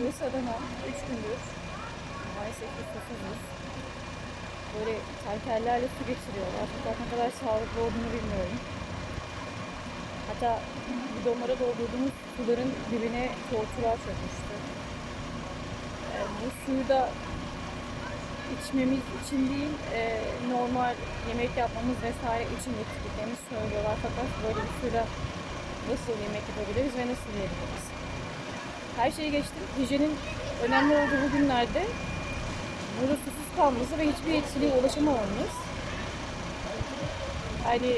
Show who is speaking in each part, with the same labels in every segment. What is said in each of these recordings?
Speaker 1: Burası Adana. Üç gündür. Maalesef susuzuz. Böyle tankerlerle su getiriyorlar. Fakat ne kadar sağlıklı olduğunu bilmiyorum. Hatta bidonlara doldurduğumuz suların dibine tortular çökmüştü. Ee, bu suyu da içmemiz için değil, e, normal yemek yapmamız vesaire için getirdiklerini söylüyorlar. Fakat böyle bir suyla nasıl yemek yapabiliriz ve nasıl yiyebiliriz? Her şeyi geçtim. Hijyenin önemli olduğu bu günlerde burada susuz kalması ve hiçbir yetkiliye ulaşamamamız. Yani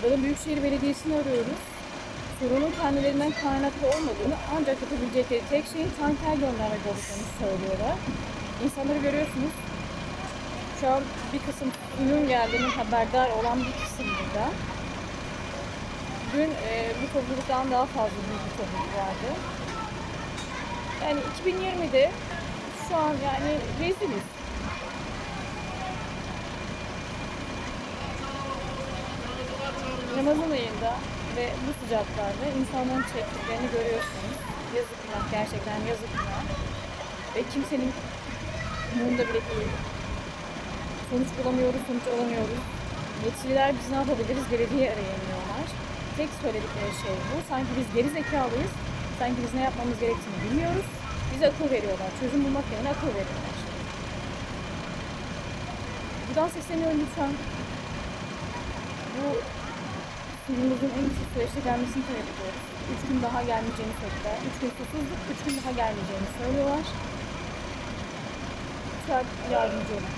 Speaker 1: Adana Büyükşehir Belediyesi'ni arıyoruz. Sorunun kendilerinden kaynaklı olmadığını ancak yapabilecekleri tek şeyin tanker göndermek olduklarını söylüyorlar. İnsanları görüyorsunuz. Şu an bir kısım ürün geldiğinin haberdar olan bir kısım burada. Dün e, bu topluluktan daha fazla bir topluluk vardı. Yani 2020'de şu an yani reziliz. Ramazan ayında ve bu sıcaklarda insanların çektiklerini görüyorsunuz. Yazık günah, gerçekten yazık günah. Ve kimsenin umurunda bile değil. Sonuç bulamıyoruz, sonuç alamıyoruz. Yetkililer biz ne yapabiliriz? Belediye arayamıyorlar. Tek söyledikleri şey bu. Sanki biz geri zekalıyız. Sanki biz ne yapmamız gerektiğini bilmiyoruz. Bize akıl veriyorlar. Çözüm bulmak yerine akıl veriyorlar. Buradan sesleniyorum lütfen. Bu suyumuzun en kısa süreçte gelmesini talep ediyoruz. Üç gün daha gelmeyeceğini söylediler. Üç gün susuzluk, üç gün daha gelmeyeceğini söylüyorlar. Lütfen yardımcı olun.